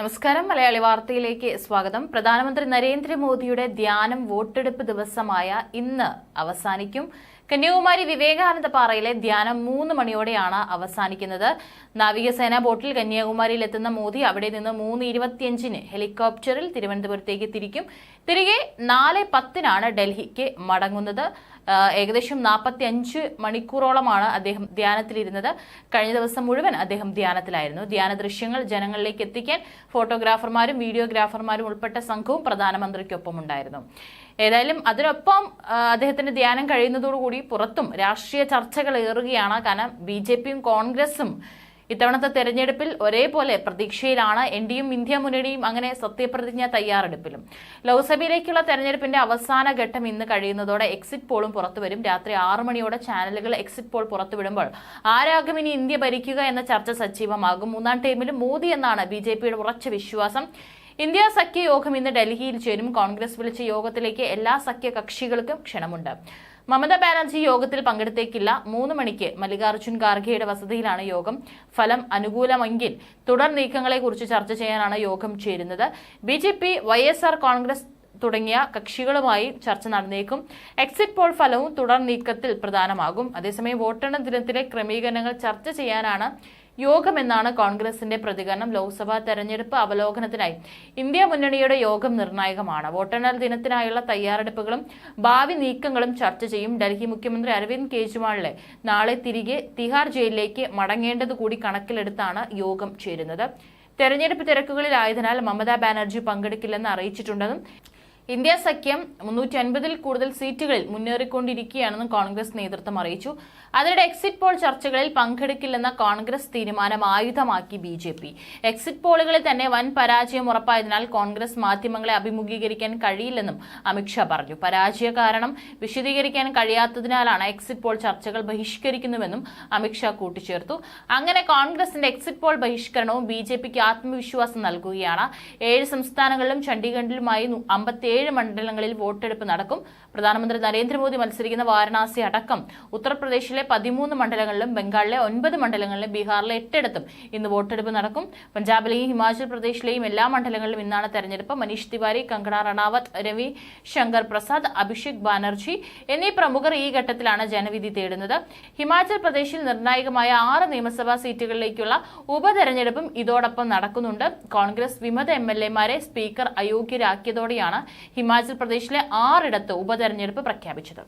നമസ്കാരം. മലയാളി വാർത്തയിലേക്ക് സ്വാഗതം. പ്രധാനമന്ത്രി നരേന്ദ്രമോദിയുടെ ധ്യാനം വോട്ടെടുപ്പ് ദിവസമായ ഇന്ന് അവസാനിക്കും. കന്യാകുമാരി വിവേകാനന്ദ പാറയിലെ ധ്യാനം മൂന്ന് മണിയോടെയാണ് അവസാനിക്കുന്നത്. നാവികസേന ബോട്ടിൽ കന്യാകുമാരിയിൽ എത്തുന്ന മോദി അവിടെ നിന്ന് മൂന്ന് ഇരുപത്തിയഞ്ചിന് ഹെലികോപ്റ്ററിൽ തിരുവനന്തപുരത്തേക്ക് തിരിക്കും. തിരികെ നാല് പത്തിനാണ് ഡൽഹിക്ക് മടങ്ങുന്നത്. ഏകദേശം നാൽപ്പത്തി അഞ്ച് മണിക്കൂറോളമാണ് അദ്ദേഹം ധ്യാനത്തിലിരുന്നത്. കഴിഞ്ഞ ദിവസം മുഴുവൻ അദ്ദേഹം ധ്യാനത്തിലായിരുന്നു. ധ്യാന ദൃശ്യങ്ങൾ ജനങ്ങളിലേക്ക് എത്തിക്കാൻ ഫോട്ടോഗ്രാഫർമാരും വീഡിയോഗ്രാഫർമാരും ഉൾപ്പെട്ട സംഘവും പ്രധാനമന്ത്രിക്കൊപ്പം ഉണ്ടായിരുന്നു ഏതായാലും അതിനൊപ്പം അദ്ദേഹത്തിന്റെ ധ്യാനം കഴിയുന്നതോടുകൂടി പുറത്തും രാഷ്ട്രീയ ചർച്ചകൾ ഏറുകയാണ്. കാരണം ബി ജെ പിയും കോൺഗ്രസും ഇത്തവണത്തെ തെരഞ്ഞെടുപ്പിൽ ഒരേപോലെ പ്രതീക്ഷയിലാണ്. എൻ ഡിയും ഇന്ത്യ മുന്നണിയും അങ്ങനെ സത്യപ്രതിജ്ഞ തയ്യാറെടുപ്പിലും. ലോക്സഭയിലേക്കുള്ള തെരഞ്ഞെടുപ്പിന്റെ അവസാന ഘട്ടം ഇന്ന് കഴിയുന്നതോടെ എക്സിറ്റ് പോളും പുറത്തുവരും രാത്രി ആറു മണിയോടെ ചാനലുകൾ എക്സിറ്റ് പോൾ പുറത്തുവിടുമ്പോൾ ആരാകും ഇനി ഇന്ത്യ ഭരിക്കുക എന്ന ചർച്ച സജീവമാകും. മൂന്നാം ടൈമിലും മോദി എന്നാണ് ബി ജെ പിയുടെ ഉറച്ച വിശ്വാസം. ഇന്ത്യ സഖ്യ യോഗം ഇന്ന് ഡൽഹിയിൽ ചേരും. കോൺഗ്രസ് വിളിച്ച യോഗത്തിലേക്ക് എല്ലാ സഖ്യ കക്ഷികൾക്കും ക്ഷണമുണ്ട്. മമതാ ബാനർജി യോഗത്തിൽ പങ്കെടുത്തേക്കില്ല. മൂന്ന് മണിക്ക് മല്ലികാർജുൻ ഖാർഗെയുടെ വസതിയിലാണ് യോഗം. ഫലം അനുകൂലമെങ്കിൽ തുടർ നീക്കങ്ങളെക്കുറിച്ച് ചർച്ച ചെയ്യാനാണ് യോഗം ചേരുന്നത്. B J P Y S R Congress തുടങ്ങിയ കക്ഷികളുമായി ചർച്ച നടന്നേക്കും. എക്സിറ്റ് പോൾ ഫലവും തുടർ നീക്കത്തിൽ പ്രധാനമാകും. അതേസമയം വോട്ടെണ്ണ ദിനത്തിലെ ക്രമീകരണങ്ങൾ ചർച്ച ചെയ്യാനാണ് യോഗമെന്നാണ് കോൺഗ്രസിന്റെ പ്രതികരണം. ലോക്സഭാ തെരഞ്ഞെടുപ്പ് അവലോകനത്തിനായി ഇന്ത്യ മുന്നണിയുടെ യോഗം നിർണായകമാണ്. വോട്ടെണ്ണൽ ദിനത്തിനായുള്ള തയ്യാറെടുപ്പുകളും ഭാവി നീക്കങ്ങളും ചർച്ച ചെയ്യും. ഡൽഹി മുഖ്യമന്ത്രി അരവിന്ദ് കെജ്രിവാളിലെ നാളെ തിരികെ തിഹാർ ജയിലിലേക്ക് മടങ്ങേണ്ടത് കൂടി കണക്കിലെടുത്താണ് യോഗം ചേരുന്നത്. തെരഞ്ഞെടുപ്പ് തിരക്കുകളിലായതിനാൽ മമതാ ബാനർജി പങ്കെടുക്കില്ലെന്ന് അറിയിച്ചിട്ടുണ്ടെന്നും ഇന്ത്യ സഖ്യം മുന്നൂറ്റി അൻപതിൽ കൂടുതൽ സീറ്റുകളിൽ മുന്നേറിക്കൊണ്ടിരിക്കുകയാണെന്നും കോൺഗ്രസ് നേതൃത്വം അറിയിച്ചു. അതിനിടെ എക്സിറ്റ് പോൾ ചർച്ചകളിൽ പങ്കെടുക്കില്ലെന്ന കോൺഗ്രസ് തീരുമാനം ആയുധമാക്കി ബി ജെ പി. എക്സിറ്റ് പോളുകളിൽ തന്നെ വൻ പരാജയം ഉറപ്പായതിനാൽ കോൺഗ്രസ് മാധ്യമങ്ങളെ അഭിമുഖീകരിക്കാൻ കഴിയില്ലെന്നും അമിത്ഷാ പറഞ്ഞു. പരാജയ കാരണം വിശദീകരിക്കാൻ കഴിയാത്തതിനാലാണ് എക്സിറ്റ് പോൾ ചർച്ചകൾ ബഹിഷ്കരിക്കുന്നുവെന്നും അമിത്ഷാ കൂട്ടിച്ചേർത്തു. അങ്ങനെ കോൺഗ്രസിന്റെ എക്സിറ്റ് പോൾ ബഹിഷ്കരണവും ബി ജെ പിക്ക് ആത്മവിശ്വാസം നൽകുകയാണ്. ഏഴ് സംസ്ഥാനങ്ങളിലും ചണ്ഡീഗഡിലുമായി അമ്പത്തിയേഴ് മണ്ഡലങ്ങളിൽ വോട്ടെടുപ്പ് നടക്കും. പ്രധാനമന്ത്രി നരേന്ദ്രമോദി മത്സരിക്കുന്ന വാരണാസി അടക്കം ഉത്തർപ്രദേശിലെ പതിമൂന്ന് മണ്ഡലങ്ങളിലും ബംഗാളിലെ ഒൻപത് മണ്ഡലങ്ങളിലും ബീഹാറിലെ എട്ടിടത്തും ഇന്ന് വോട്ടെടുപ്പ് നടക്കും. പഞ്ചാബിലെയും ഹിമാചൽ പ്രദേശിലെയും എല്ലാ മണ്ഡലങ്ങളിലും ഇന്നാണ് തെരഞ്ഞെടുപ്പ്. മനീഷ് തിവാരി കങ്കണ റണാവത്ത് രവി ശങ്കർ പ്രസാദ് അഭിഷേക് ബാനർജി എന്നീ പ്രമുഖർ ഈ ഘട്ടത്തിലാണ് ജനവിധി തേടുന്നത്. ഹിമാചൽ പ്രദേശിൽ നിർണായകമായ ആറ് നിയമസഭാ സീറ്റുകളിലേക്കുള്ള ഉപതെരഞ്ഞെടുപ്പും ഇതോടൊപ്പം നടക്കുന്നുണ്ട്. കോൺഗ്രസ് വിമത എം എൽ എമാരെ സ്പീക്കർ അയോഗ്യരാക്കിയതോടെയാണ് ഹിമാചൽ പ്രദേശിലെ ആറിടത്ത് ഉപതെരഞ്ഞെടുപ്പ് പ്രഖ്യാപിച്ചത്.